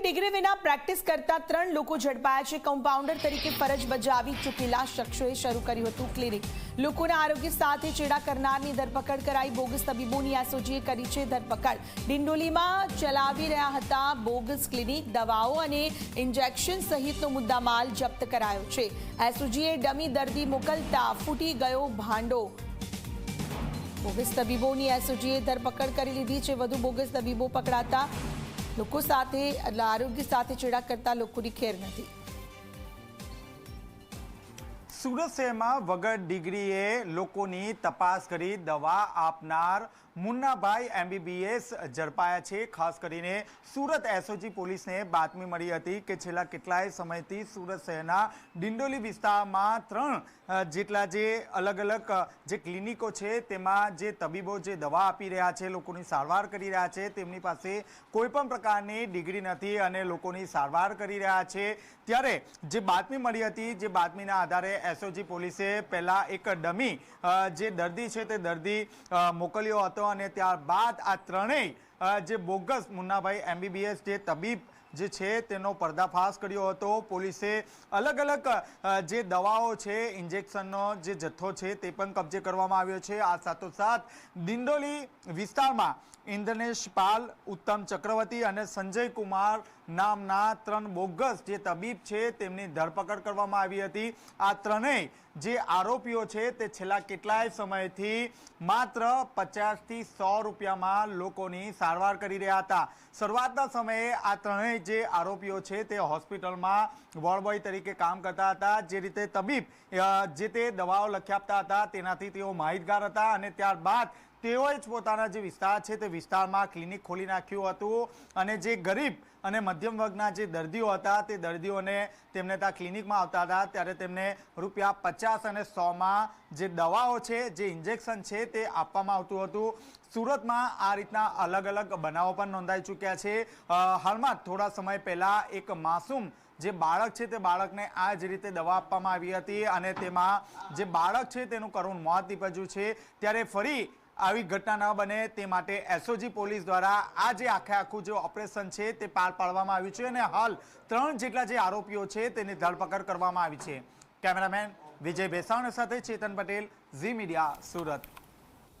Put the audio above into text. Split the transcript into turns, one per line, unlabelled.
ખોટી ડિગ્રી વિના પ્રેક્ટિસ કરતા ત્રણ લોકો ઝડપાયા છે. કમ્પાઉન્ડર તરીકે ફરજ બજાવી ચૂકેલા શખ્સોએ શરૂ કર્યું હતું ક્લિનિક. લોકોના આરોગ્ય સાથે ચેડા કરનારની ધરપકડ કરાઈ. બોગસ તબીબોની એસઓજીએ કરી છે ધરપકડ. ડિંડોલીમાં ચલાવી રહ્યા હતા બોગસ ક્લિનિક. દવાઓ અને ઇન્જેક્શન સહિતનો મુદ્દામાલ જપ્ત કરાયો છે. એસઓજીએ ડમી દર્દી મોકલતા ફૂટી ગયો ભાંડો. બોગસ તબીબોની એસઓજીએ ધરપકડ કરી લીધી છે. વધુ બોગસ તબીબો પકડાતા લોકો સાથે એટલે આરોગ્ય સાથે ચેડા કરતા લોકોની ખેર નથી.
સુરત શહેરમાં વગર ડિગ્રીએ લોકોની તપાસ કરી દવા આપનાર મુન્નાભાઈ એમબીબીએસ ઝડપાયા છે. ખાસ કરીને સુરત એસઓજી પોલીસને બાતમી મળી હતી કે છેલ્લા કેટલાય સમયથી સુરત શહેરના ડિંડોલી વિસ્તારમાં ત્રણ જેટલા જે અલગ અલગ જે ક્લિનિકો છે, તેમાં જે તબીબો જે દવા આપી રહ્યા છે, લોકોની સારવાર કરી રહ્યા છે, તેમની પાસે કોઈપણ પ્રકારની ડિગ્રી નથી અને લોકોની સારવાર કરી રહ્યા છે. ત્યારે જે બાતમી મળી હતી, જે બાતમીના આધારે એસઓજી પોલીસે પહેલા એક ડમી જે દર્દી છે તે દર્દી મોકલ્યો હતો અને ત્યારબાદ આ ત્રણેય જે બોગસ મુન્નાભાઈ એમબીબીએસ જે તબીબ જે છે તેનો પર્દાફાશ કર્યો હતો. પોલીસે અલગ અલગ જે દવાઓ છે, ઇન્જેક્શનનો જે જથ્થો છે તે પણ કબજે કરવામાં આવ્યો છે. આ સાથોસાથ દિંડોલી વિસ્તારમાં ઇન્દ્રનેશ પાલ, ઉત્તમ ચક્રવર્તી અને સંજય કુમાર નામના ત્રણ બોગસ જે તબીબ છે તેમની ધરપકડ કરવામાં આવી હતી. આ ત્રણેય જે આરોપીઓ છે તે છેલ્લા કેટલાય સમયથી માત્ર પચાસથી સો રૂપિયામાં લોકોની સારવાર કરી રહ્યા હતા. શરૂઆતના સમયે આ ત્રણેય જે આરોપીઓ છે તે હોસ્પિટલમાં વોર્ડબોય તરીકે કામ કરતા હતા. જે રીતે તબીબ જે તે દવાઓ લખી આપતા હતા, તેનાથી તેઓ માહિતગાર હતા અને ત્યારબાદ તેઓએ જ પોતાના જે વિસ્તાર છે તે વિસ્તારમાં ક્લિનિક ખોલી નાખ્યું હતું અને જે ગરીબ અને મધ્યમ વર્ગના જે દર્દીઓ હતા તે દર્દીઓને તેમને ત્યાં ક્લિનિકમાં આવતા હતા. ત્યારે તેમને રૂપિયા પચાસ અને સોમાં જે દવાઓ છે, જે ઇન્જેક્શન છે તે આપવામાં આવતું હતું. સુરતમાં આ રીતના અલગ અલગ બનાવો પણ નોંધાઈ ચૂક્યા છે. હાલમાં થોડા સમય પહેલાં એક માસૂમ જે બાળક છે તે બાળકને આ જ રીતે દવા આપવામાં આવી હતી અને તેમાં જે બાળક છે તેનું કરુણ મોત નીપજ્યું છે. ત્યારે ફરી આવી ઘટના ન બને તે માટે એસઓજી પોલીસ દ્વારા આ જે આખે આખું જે ઓપરેશન છે તે પાર પાડવામાં આવ્યું છે અને હાલ ત્રણ જેટલા જે આરોપીઓ છે તેની ધરપકડ કરવામાં આવી છે. કેમેરામેન વિજય ભેસાણ સાથે ચેતન પટેલ, ઝી મીડિયા, સુરત.